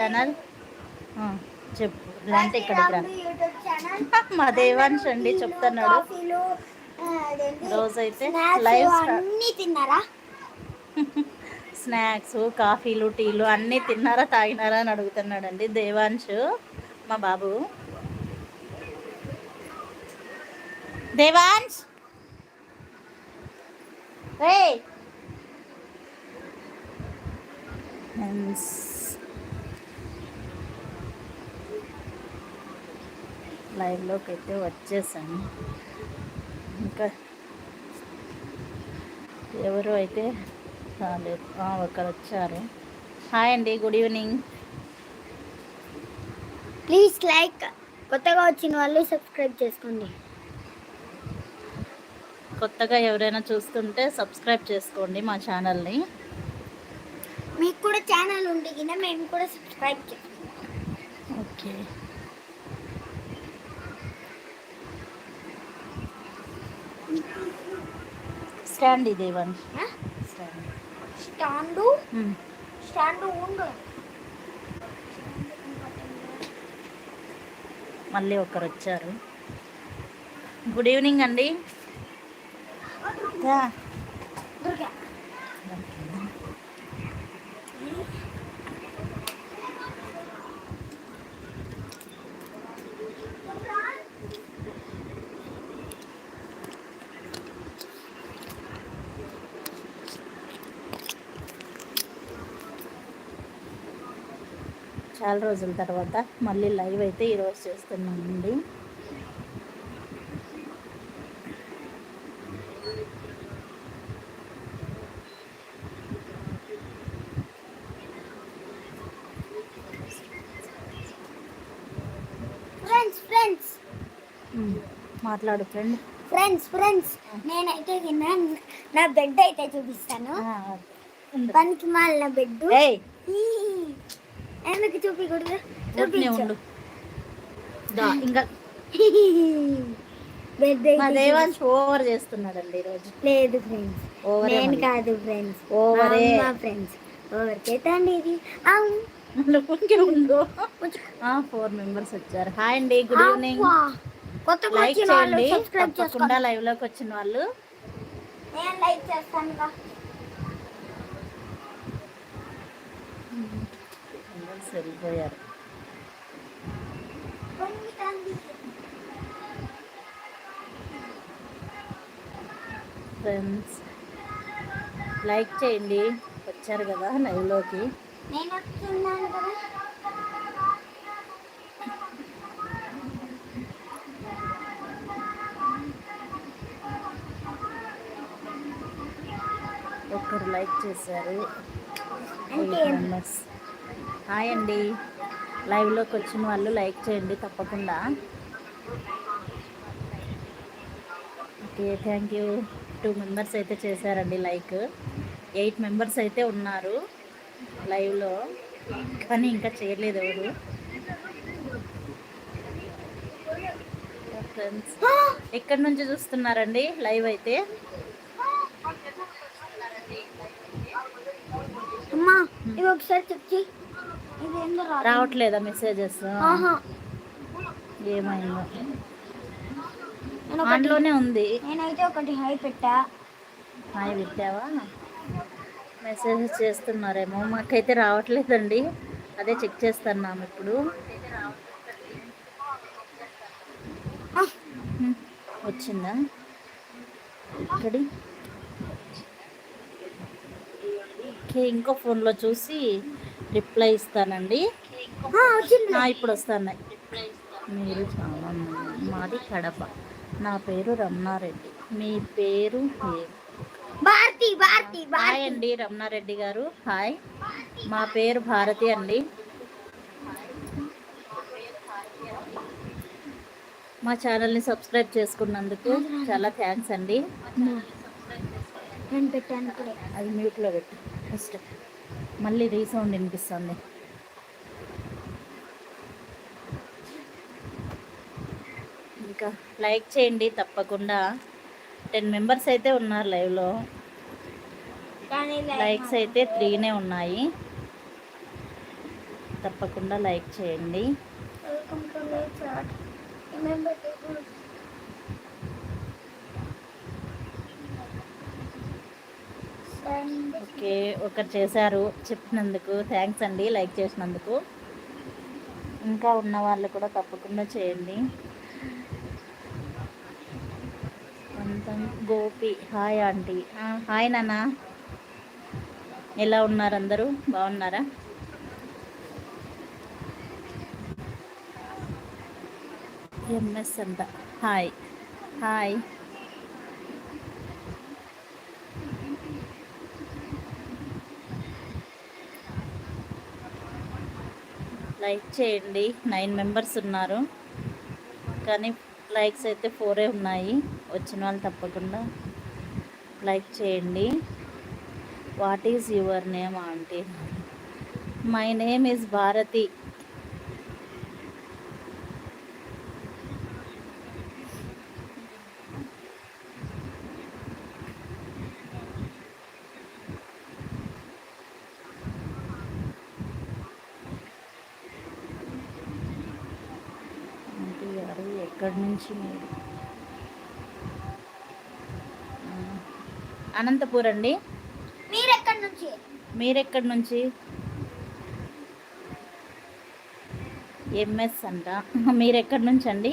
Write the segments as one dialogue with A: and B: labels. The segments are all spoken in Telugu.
A: ఛానల్ చెప్పు. లేదంటే ఇక్కడికి రా. మా దేవాంశ్ అండి చెప్తున్నాడు. రోజైతే లైవ్
B: అన్ని తిన్నారా?
A: స్నాక్స్ కాఫీలు టీలు అన్నీ తిన్నారా తాగినారా అని అడుగుతున్నాడండి దేవాంశ్ మా బాబు. దేవాంశ్? రే లైవ్లోకి అయితే వచ్చేసాను. ఇంకా ఎవరు అయితే రాలేదు? ఒకరు వచ్చారు. హాయ్ అండి గుడ్ ఈవినింగ్.
B: ప్లీజ్ లైక్ కొత్తగా వచ్చిన వాళ్ళు సబ్స్క్రైబ్ చేసుకోండి.
A: కొత్తగా ఎవరైనా చూస్తుంటే సబ్స్క్రైబ్ చేసుకోండి మా ఛానల్ని.
B: మీకు కూడా ఛానల్ కింద మేము కూడా సబ్స్క్రైబ్ చేస్తాం.
A: Okay. Stand Devansh stand
B: stand stand ఉండు
A: మళ్ళీ ఒకరు వచ్చారు గుడ్ ఈవినింగ్ అండి రా.
B: దుర్గా
A: చాలా రోజుల తర్వాత మళ్ళీ లైవ్ అయితే ఈరోజు చేస్తున్నామండి.
B: ఫ్రెండ్స్ ఫ్రెండ్స్
A: మాట్లాడు ఫ్రెండ్
B: ఫ్రెండ్స్ ఫ్రెండ్స్ నేనైతే నా బెడ్ అయితే చూపిస్తాను. పనికి మాలిన బెడ్ ఎందుకు చూపించకూడదు
A: ఉండు. దా, ఇంకా. మా ఓవర్ చేస్తున్నాడండి ఈరోజు.
B: లేదు ఫ్రెండ్స్.
A: ఓవరే
B: నేను. కాదు ఫ్రెండ్స్.
A: ఓవరే.
B: మా ఫ్రెండ్స్. ఓవర్ చేతండి ఇది.
A: ఉండు. ఫోర్ మెంబర్స్ వచ్చారు. హాయ్ అండి గుడ్ ఈవినింగ్.
B: కొత్తగా
A: లైక్ చేయండి. తప్పకుండా లైవ్లోకి వచ్చిన వాళ్ళు.
B: నేను లైక్ చేస్తాను
A: మెంబర్స్ వెళ్ళిపోయారు. ఫ్రెండ్స్ లైక్ చేయండి. వచ్చారు కదా లైవ్లోకి
B: నేను వస్తున్నాను కదా
A: ఒక్కరు లైక్ చేశారు.
B: అంటే
A: మెంబర్స్ హాయ్ అండి. లైవ్లోకి వచ్చిన వాళ్ళు లైక్ చేయండి తప్పకుండా. Okay thank you. Two members అయితే చేశారండి లైక్. ఎయిట్ మెంబర్స్ అయితే ఉన్నారు లైవ్లో కానీ ఇంకా చేయలేదు ఎవరు. ఫ్రెండ్స్ ఎక్కడి నుంచి చూస్తున్నారండి లైవ్ అయితే?
B: అమ్మా ఇది ఒకసారి చెప్పి
A: రావట్లేదా మెసేజెస్? ఏమైందో? ఆన్లోనే ఉంది.
B: నేనైతే ఒకటి హై పెట్టా.
A: హాయ్ పెట్టావా? మెసేజెస్ చేస్తున్నారేమో. మాకైతే రావట్లేదండి. అదే చెక్ చేస్తున్నాము ఇప్పుడు. వచ్చిందా? ఇక్కడి ఓకే ఇంకో ఫోన్లో చూసి రిప్లై ఇస్తానండి. ఇప్పుడు వస్తున్నాయి మీరు చాలా మంది. కడప. నా పేరు రమణారెడ్డి. మీ పేరు
B: భారతి భారతి
A: హాయ్ అండి రమణారెడ్డి గారు. హాయ్. మా పేరు భారతి అండి. మా ఛానల్ని సబ్స్క్రైబ్ చేసుకున్నందుకు చాలా థ్యాంక్స్ అండి. అది మ్యూట్లో పెట్టు. ఫస్ట్. మళ్ళీ రీసౌండ్ వినిపిస్తుంది. ఇంకా లైక్ చేయండి తప్పకుండా. టెన్ మెంబర్స్ అయితే ఉన్నారు లైవ్లో. లైక్స్ అయితే త్రీనే ఉన్నాయి. తప్పకుండా లైక్ చేయండి. ఓకే ఒకరు చేశారు చెప్పినందుకు థ్యాంక్స్ అండి లైక్ చేసినందుకు. ఇంకా ఉన్న వాళ్ళు కూడా తప్పకుండా చేయండి. కొంచెం గోపి హాయ్ ఆంటీ. హాయ్ నాన్న. ఎలా ఉన్నారు అందరూ? బాగున్నారా? ఎంఎస్ అంట. హాయ్. హాయ్. లైక్ చేయండి. నైన్ మెంబర్స్ ఉన్నారు. కానీ లైక్స్ అయితే ఫోరే ఉన్నాయి. వచ్చిన వాళ్ళు తప్పకుండా లైక్ చేయండి. What is your name aunty? My name is Bharati aunty గారు ఎక్కడి నుంచి మీరు అనంతపూర్ అండి?
B: మీరు ఎక్కడి నుంచి?
A: మీరెక్కడి నుంచి? ఎంఎస్ అంట. మీరెక్కడి నుంచి అండి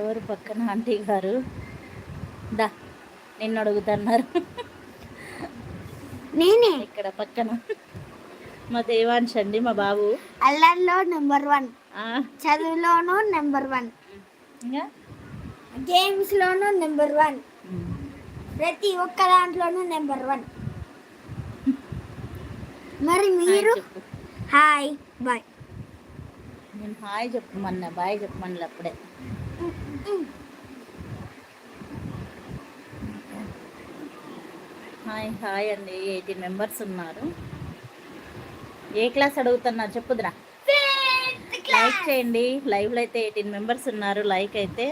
A: ఎవరు పక్కన ఆంటీ గారు? దా నిన్ను అడుగుతున్నారు.
B: నేనే?
A: ఇక్కడ పక్కన. మా దేవాంశ్ అండి మా బాబు.
B: అల్లర్లో నెంబర్ వన్ చదువులోనూ నెంబర్ వన్
A: ఇంకా?
B: గేమ్స్ లోనూ నెంబర్ వన్. ప్రతి ఒక్క దాంట్లోనూ నెంబర్ వన్ మరి మీరు? Hi bye.
A: నేను హాయ్ చెప్పమన్నా బాయ్ చెప్పమని అప్పుడే. హాయ్ హాయ్ అండి. ఎయిటీన్ మెంబర్స్ ఉన్నారు. ఏ క్లాస్ అడుగుతున్నారు? చెప్పుదురా. లైక్ చేయండి. లైవ్లో అయితే ఎయిటీన్ మెంబర్స్ ఉన్నారు. లైక్ అయితే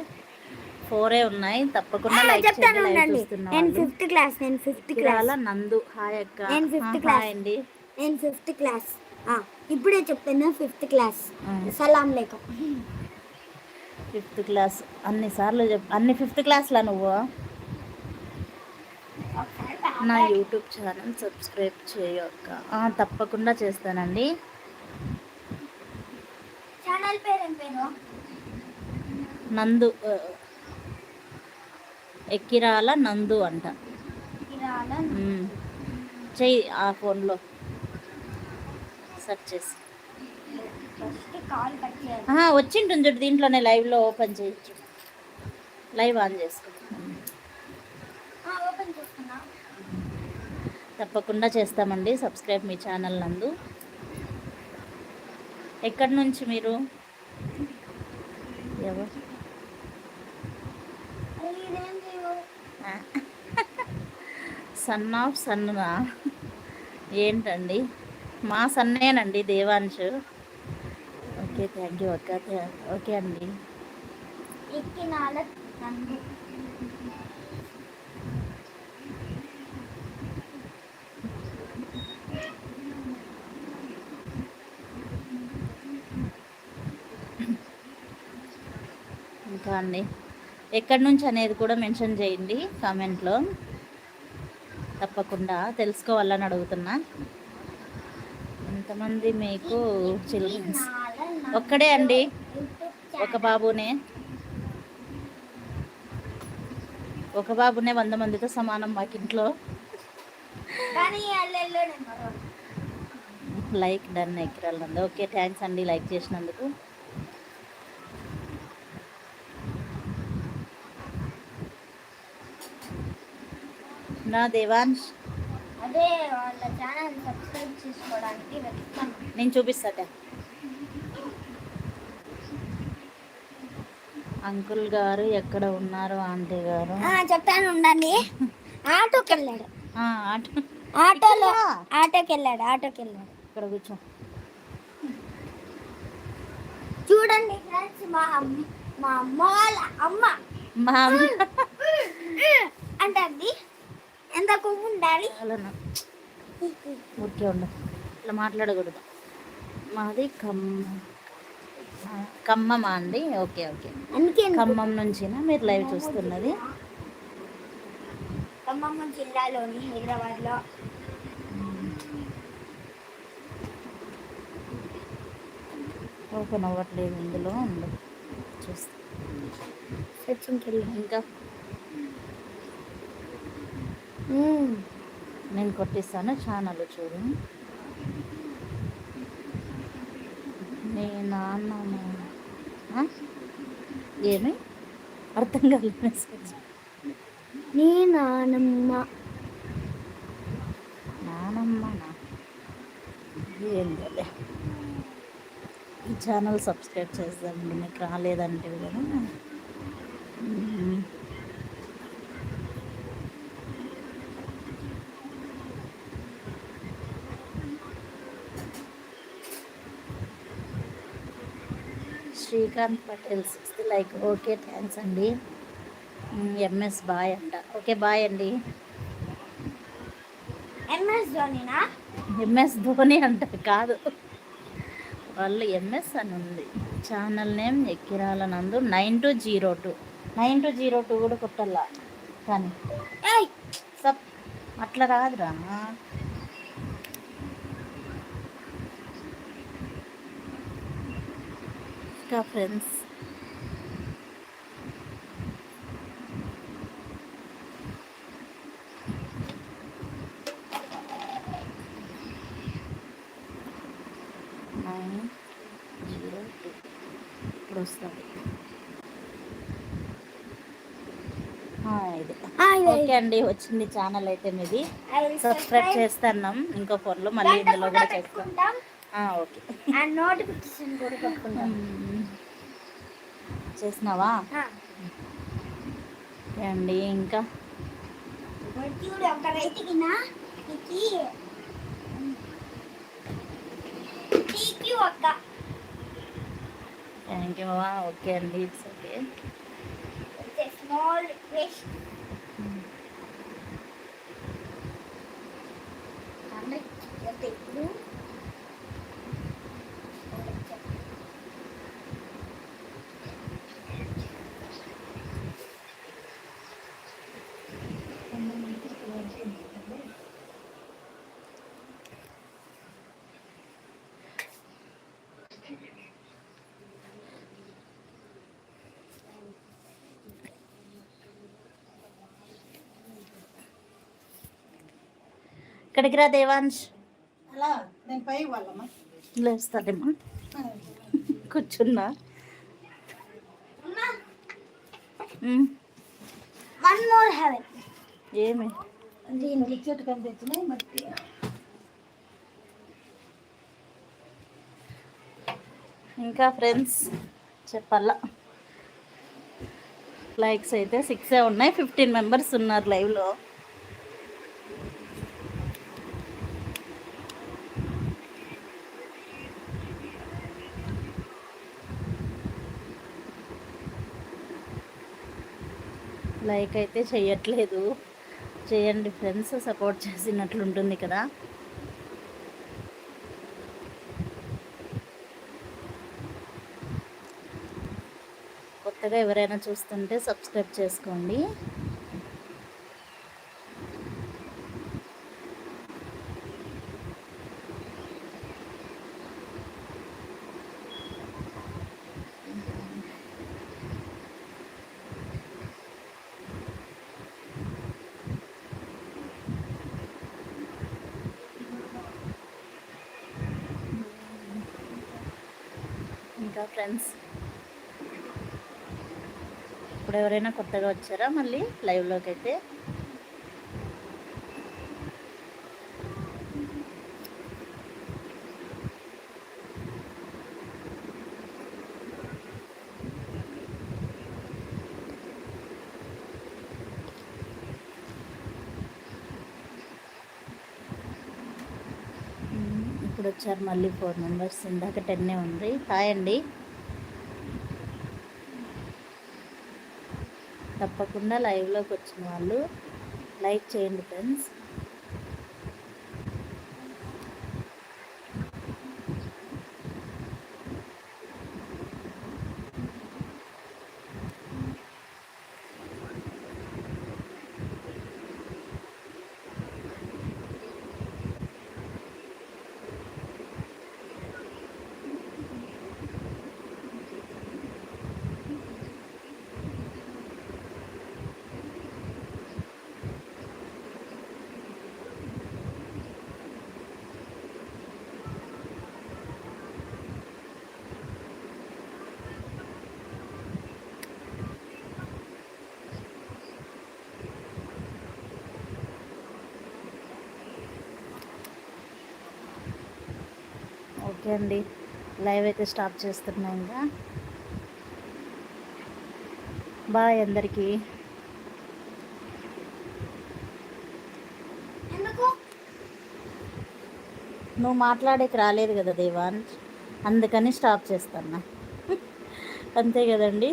A: ఫోరే ఉన్నాయి. తప్పకుండా లైక్ చేయండి. లైవ్
B: నేను. ఫిఫ్త్ క్లాస్ నేను ఫిఫ్త్ క్లాస్.
A: నందు. హాయ్ అక్క.
B: నేను class.
A: హాయ్ అండి.
B: నేను ఫిఫ్త్ క్లాస్. ఇప్పుడే చెప్తాను ఫిఫ్త్ క్లాస్. సలాం లేకం.
A: ఫిఫ్త్ క్లాస్ అన్ని సార్లు చెప్ అన్ని ఫిఫ్త్ క్లాస్లా నువ్వు? నా యూట్యూబ్ ఛానల్ సబ్స్క్రైబ్ చేయొక్క తప్పకుండా చేస్తానండి.
B: ఛానల్ పేరు
A: నందు ఎక్కిరాల నందు అంట. చెయ్యి ఆ ఫోన్లో సెర్చ్ చేసి. వచ్చింటుంది చూడు దీంట్లోనే లైవ్లో ఓపెన్ చేయొచ్చు. లైవ్ ఆన్ చేసుకో తప్పకుండా చేస్తామండి. సబ్స్క్రైబ్ మీ ఛానల్ నందు. ఎక్కడి నుంచి మీరు? ఎవరు? సన్ ఆఫ్ సన్నా ఏంటండి? మా సన్నేనండి దేవాంశ్. ఓకే థ్యాంక్ యూ థ్యా- ఓకే అండి. ఇంకా అండి ఎక్కడి నుంచి అనేది కూడా మెన్షన్ చేయండి కామెంట్లో. తప్పకుండా తెలుసుకోవాలని అడుగుతున్నా. ఎంతమంది మీకు చిల్డ్రన్స్. ఒక్కడే అండి. ఒక బాబునే. ఒక బాబునే వంద మందితో సమానం మాకు ఇంట్లో
B: కానీ అల్లెల్లో నెంబర్ వన్
A: లైక్ డన్ ఎక్కిరాలంది ఓకే థ్యాంక్స్ అండి లైక్ చేసినందుకు. నా దేవాంశ్
B: అదే వాళ్ళ ఛానల్ సబ్స్క్రైబ్ చేసుకోవడానికి
A: నేను చూపిస్తాట అంకుల్ గారు ఎక్కడ ఉన్నారు ఆంటీ గారు?
B: చెప్తాను ఉండండి. ఆటోకి వెళ్ళాడు
A: ఆటో.
B: ఆటోలో ఆటోకి వెళ్ళాడు ఆటోకి వెళ్ళాడు
A: ఇక్కడ కూర్చో.
B: మా అమ్మ మా అమ్మ వాళ్ళ అమ్మ.
A: మా అమ్మ.
B: అంటే ఎంత కొవ్వు ఉండాలి
A: అలానా ఊరికే ఉండు. ఇట్లా మాట్లాడకూడదు. మాది ఖమ్మం ఆ, ఖమ్మమా అండి? Okay okay.
B: అందుకే
A: ఖమ్మం నుంచినా? మీరు లైవ్ చూస్తున్నది?
B: ఖమ్మం జిల్లాలోని హైదరాబాద్లో
A: ఓపెన్ అవ్వట్లేదు ఇందులో ఉండు. చూస్తా.
B: సచిన్కి వెళ్ళి
A: ఇంకా నేను కొట్టిస్తాను ఛానల్ చూడు. మీ నాన్న? ఏమి? అర్థం కాలేదు మెసేజ్
B: నీ నానమ్మ.
A: నానమ్మనా ఏంటోలే ఈ ఛానల్ సబ్స్క్రైబ్ చేద్దామండి మీకు రాలేదంటే కదా. Srikanth Patel sixth like okay thanks అండి. ఎంఎస్ బాయ్ అంట. ఓకే బాయ్ అండి.
B: ఎంఎస్ ధోనినా?
A: ఎంఎస్ ధోని అంట కాదు. వాళ్ళు ఎంఎస్ అని ఉంది. Channel name Ekkirala Nandu nine two zero two nine two zero two కూడా కొట్టాలా? కానీ అట్లా రాదురా. ఇంకా ఫ్రెండ్స్. Nine zero two. ఇప్పుడు వస్తుంది. ఓకే అండి వచ్చింది ఛానల్ అయితే మీది. సబ్స్క్రైబ్ చేస్తున్నాం ఇంకో ఫోన్లో మళ్ళీ ఇందులో కూడా చేస్తాం. ఓకే.
B: ఆ నోటిఫికేషన్ కూడా పెట్టుకుంటాం.
A: మ్మ్. చేసినావా అండి ఇంకా? థ్యాంక్ యూ ఓకే అండి ఇట్స్ ఓకే.
B: స్మాల్ రిక్వెస్ట్
A: ఇక్కడికి రా దేవాంశ్.
C: అలా నేను పై వాళ్ళమ్మా.
A: లేస్తాడేమా కూర్చున్నా.
B: వన్ మోర్ హెవెన్
A: ఏమి?
C: దీనికి చెట్టు కనిపించినాయి మట్టి
A: ఇంకా ఫ్రెండ్స్ చెప్పాలా? లైక్స్ అయితే సిక్సే ఉన్నాయి. ఫిఫ్టీన్ మెంబర్స్ ఉన్నారు లైవ్లో. లైక్ అయితే చేయట్లేదు చేయండి ఫ్రెండ్స్ సపోర్ట్ చేసినట్లుంటుంది కదా. కొత్తగా ఎవరైనా చూస్తుంటే సబ్స్క్రైబ్ చేసుకోండి. కదా ఫ్రెండ్స్? ఇప్పుడు ఎవరైనా కొత్తగా వచ్చారా మళ్ళీ లైవ్లోకి అయితే? ఇప్పుడు వచ్చారు మళ్ళీ ఫోర్ మెంబర్స్. ఇందాక టెన్నే ఉంది. హాయ్ అండి తప్పకుండా లైవ్లోకి వచ్చిన వాళ్ళు లైక్ చేయండి ఫ్రెండ్స్. ఓకే అండి. లైవ్ అయితే స్టాప్ చేస్తున్నా ఇంకా. బాయ్ అందరికీ. నువ్వు మాట్లాడేకి రాలేదు కదా దేవాన్. అందుకని స్టాప్ చేస్తున్నా. అంతే కదండి.